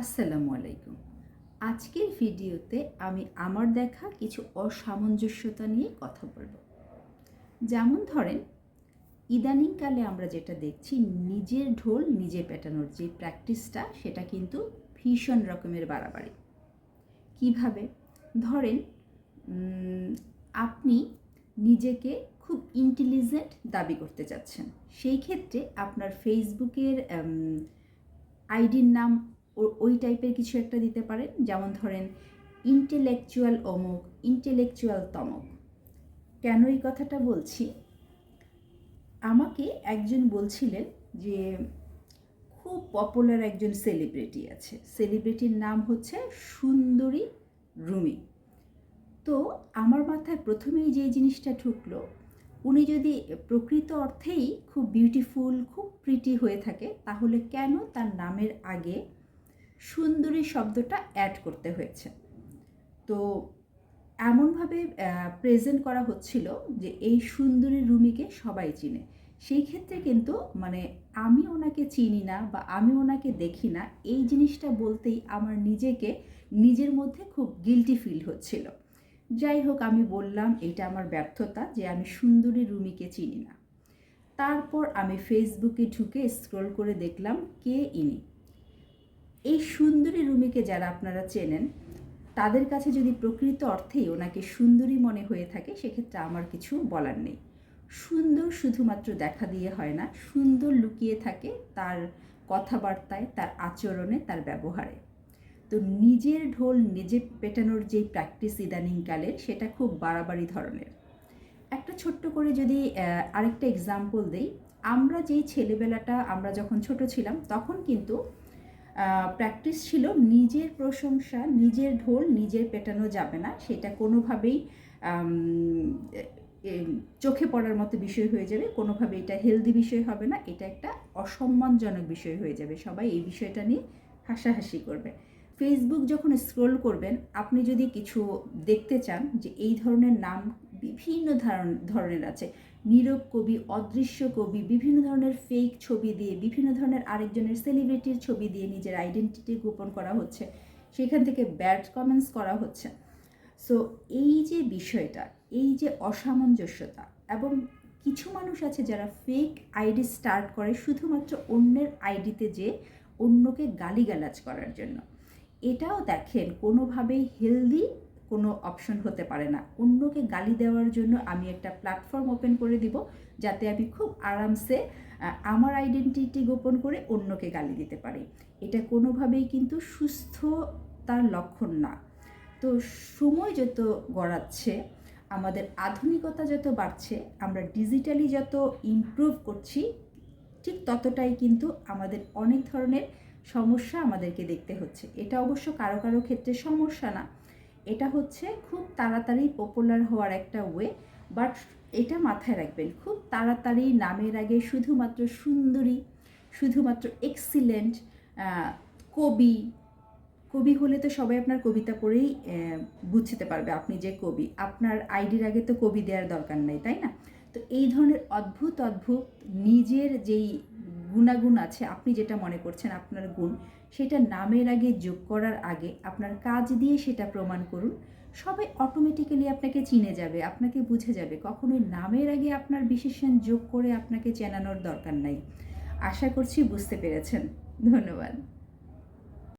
আসসালামু আলাইকুম। আজকের ভিডিওতে আমি আমার দেখা কিছু অসামঞ্জস্যতা নিয়ে কথা বলব। যেমন ধরেন, ইদানিংকালে আমরা যেটা দেখছি, নিজের ঢোল নিজে পেটানোর যে প্র্যাকটিসটা, সেটা কিন্তু ভীষণ রকমের বাড়াবাড়ি। কীভাবে? ধরেন আপনি নিজেকে খুব ইন্টেলিজেন্ট দাবি করতে চাচ্ছেন সেই ক্ষেত্রে আপনার ফেসবুকের আইডির নাম ওই টাইপের কিছু একটা দিতে পারেন। যেমন ধরেন ইন্টেলেকচুয়াল অমুক ইন্টেলেকচুয়াল তমক কেন এই কথাটা বলছি? আমাকে একজন বলছিলেন যে, খুব পপুলার একজন সেলিব্রিটি আছে। সেলিব্রিটির নাম হচ্ছে সুন্দরী রুমি। তো আমার মাথায় প্রথমেই যে জিনিসটা ঢুকলো, উনি যদি প্রকৃত অর্থেই খুব বিউটিফুল খুব প্রিটি হয়ে থাকে, তাহলে কেন তার নামের আগে সুন্দরী শব্দটা অ্যাড করতে হয়েছে। তো এমনভাবে প্রেজেন্ট করা হচ্ছিল যে এই সুন্দরী রুমিকে সবাই চিনে। সেই ক্ষেত্রে কিন্তু মানে আমি ওনাকে চিনি না বা আমি ওনাকে দেখি না, এই জিনিসটা বলতেই আমার নিজেকে, নিজের মধ্যে খুব গিলটি ফিল হচ্ছিল। যাই হোক, আমি বললাম, এটা আমার ব্যর্থতা যে আমি সুন্দরী রুমিকে চিনি না। তারপর আমি ফেসবুকে ঢুকে স্ক্রল করে দেখলাম, কে ইনি? এই সুন্দরী রুমিকে যারা আপনারা চেনেন, তাদের কাছে যদি প্রকৃত অর্থেই ওনাকে সুন্দরী মনে হয়ে থাকে, সেক্ষেত্রে আমার কিছু বলার নেই। সুন্দর শুধুমাত্র দেখা দিয়ে হয় না, সুন্দর লুকিয়ে থাকে তার কথাবার্তায়, তার আচরণে, তার ব্যবহারে। তো নিজের ঢোল নিজে পেটানোর যে প্র্যাকটিস ইদানিংকালের সেটা খুব বাড়াবাড়ি ধরনের। একটা ছোট্ট করে যদি আরেকটা এক্সাম্পল দেই, আমরা যেই ছেলেবেলাটা আমরা যখন ছোট ছিলাম, তখন কিন্তু প্র্যাকটিস ছিল নিজের প্রশংসা, নিজের ঢোল নিজের পেটানো যাবে না। সেটা কোনোভাবেই চোখে পড়ার মতো বিষয় হয়ে যাবে। কোনোভাবে এটা হেলদি বিষয় হবে না। এটা একটা অসম্মানজনক বিষয় হয়ে যাবে। সবাই এই বিষয়টা নিয়ে হাসাহাসি করবে। ফেসবুক যখন স্ক্রোল করবেন, আপনি যদি কিছু দেখতে চান যে এই ধরনের নাম বিভিন্ন ধরনের আছে। নীরব কবি, অদৃশ্য কবি, বিভিন্ন ধরনের ফেক ছবি দিয়ে, বিভিন্ন ধরনের আরেকজনের সেলিব্রিটির ছবি দিয়ে নিজের আইডেন্টিটি গোপন করা হচ্ছে। সেখান থেকে ব্যাড কমেন্টস করা হচ্ছে। সো এই যে বিষয়টা, এই যে অসামঞ্জস্যতা এবং কিছু মানুষ আছে যারা ফেক আইডি স্টার্ট করে শুধুমাত্র অন্যের আইডিতে যে অন্যকে গালিগালাজ করার জন্য। এটাও দেখেন কোনোভাবেই হেলদি কোনো অপশন হতে পারে না। অন্যকে গালি দেওয়ার জন্য আমি একটা প্ল্যাটফর্ম ওপেন করে দিব, যাতে আমি খুব আরামসে আমার আইডেন্টিটি গোপন করে অন্যকে গালি দিতে পারি। এটা কোনোভাবেই কিন্তু সুস্থতার লক্ষণ না। তো সময় যত গড়াচ্ছে, আমাদের আধুনিকতা যত বাড়ছে, আমরা ডিজিটালি যত ইমপ্রুভ করছি, ঠিক ততটাই কিন্তু আমাদের অনেক ধরনের সমস্যা আমাদেরকে দেখতে হচ্ছে। এটা অবশ্য কারও কারও ক্ষেত্রে সমস্যা না। এটা হচ্ছে খুব তাড়াতাড়ি পপুলার হওয়ার একটা ওয়ে বাট এটা মাথায় রাখবেন, খুব তাড়াতাড়ি নামের আগে শুধুমাত্র সুন্দরী, শুধুমাত্র এক্সিলেন্ট কবি কবি হলে তো সবাই আপনার কবিতা পড়েই বুঝতে পারবে আপনি যে কবি, আপনার আইডির আগে তো কবি দেওয়ার দরকার নেই, তাই না? তো এই ধরনের অদ্ভুত অদ্ভুত নিজের যেই গুণাগুণ আছে, আপনি যেটা মনে করছেন আপনার গুণ সেটা নামের আগে যোগ করার আগে আপনার কাজ দিয়ে সেটা প্রমাণ করুন। সবাই অটোমেটিক্যালি আপনাকে চিনে যাবে, আপনাকে বুঝে যাবে। কখনোই নামের আগে আপনার বিশেষণ যোগ করে আপনাকে চেনানোর দরকার নাই। আশা করছি বুঝতে পেরেছেন। ধন্যবাদ।